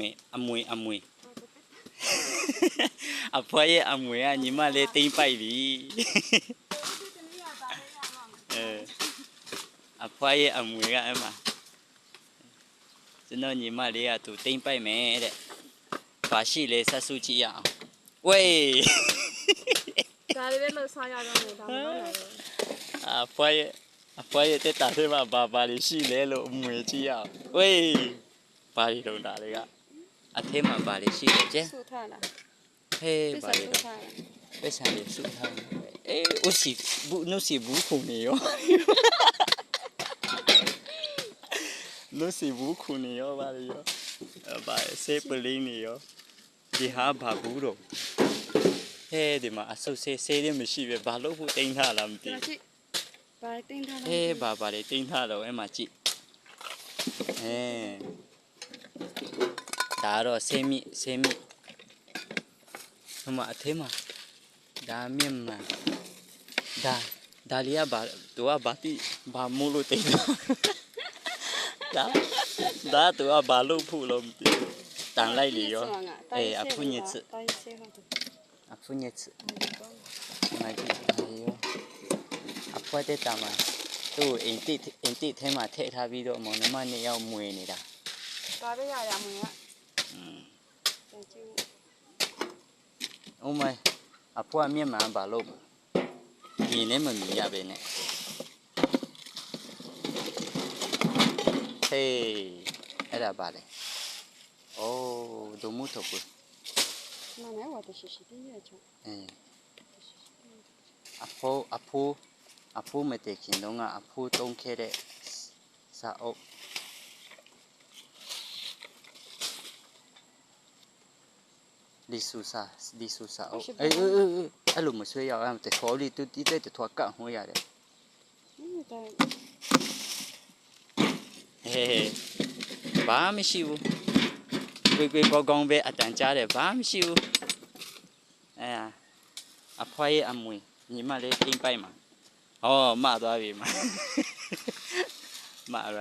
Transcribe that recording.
မေအမွေအမွေအဖွားရဲ့အမွေကညီမလေးတိမ့်ပိုက်ပြီအဲအဖွားရဲ့အမွေကအဲ့မှာကျွန်တော်ညီမလေးကသူတိမ့်ပိုက်မယ်တဲ့ဘာရှိလဲဆက်စုကြည့်ရအောင်ဝေးဒါလေးပဲလှုပ်ရှားရတော့နေတာမဟုတ်လားတော့အဖွားရဲ့အဖွားရဲ့တက်တာထဲမှာဘာဘာလေးရှိလဲလို့အမွေကြည့်ရအောင်ဝေးဘာတွေတော့ဒါတွေက အထဲမှာပါလေရှိတယ်ကျဲဆုထားလားဟေးပါလေတော့ပက်ဆံလေးဆုထားအေးဦးစီဘူးနုစီဘူးခုနေရောနုစီဘူးခုနေရောပါလေရောပါစေပလင်းနေရောဒီဟာဘာဘူးတော့ဟဲ့ဒီမှာအဆုတ်ဆေးဆေးလေးမရှိပဲဘာလို့ဖို့တိန်ထားလားမသိဘူးဘာတိန်ထားလဲဟဲ့ဘာဘာလေးတိန်ထားတော့အဲ့မှာကြည့်အဲ ဒါကတော့ဆင်းမြင့်ဆင်းမြင့်ဟိုမှာအထဲမှာဒါမြင့်မှန်ဒါဒါလေးကဘာသူကဘာတိဘာမို့လို့တိတ်တာဒါဒါသူကဘာလို့ဖုလို့မသိတန်လိုက်လေရောအေးအဖုညစ်အဖုညစ်မကြီးအေးရောအဖွက်တဲ့တာမှာသူ့အိမ်တိအိမ်တိထဲမှာထည့်ထားပြီးတော့မောင်နှမနှစ်ယောက်မွေနေတာဒါပဲရရမွေက อืมပြန်ကြည့်။ဦးမအဖွားမျက်မှန်ဘာလို့မြင်လည်းမမြင်ရပဲနဲ့။ဟေးအဲ့ဒါပါလေ။အိုးဒုံမှုတော့ဘူးမနဲ့ဝတ်တရှိရှိပြည့်ရချော။အင်းအဖိုးအဖိုးအဖိုးမတည်ခင်တော့ကအဖိုးတုံးခဲ့တဲ့စာအုပ် လီဆူစာလီဆူစာအုပ်အေးအေးအေးအေးအဲ့လိုမဆွဲရအောင်တခေါ်လီတူတီတဲ့တထွားကန့်ဟိုးရတယ်อืมဒါဟေးဘာမှမရှိဘူးကွေကွေကောင်းကောင်းပဲအတန်ကြားတယ်ဘာမှမရှိဘူးအဲအဖွားရဲ့အမွေညီမလေးအိမ်ပိုက်မှာဟောမသွားပြီမမရ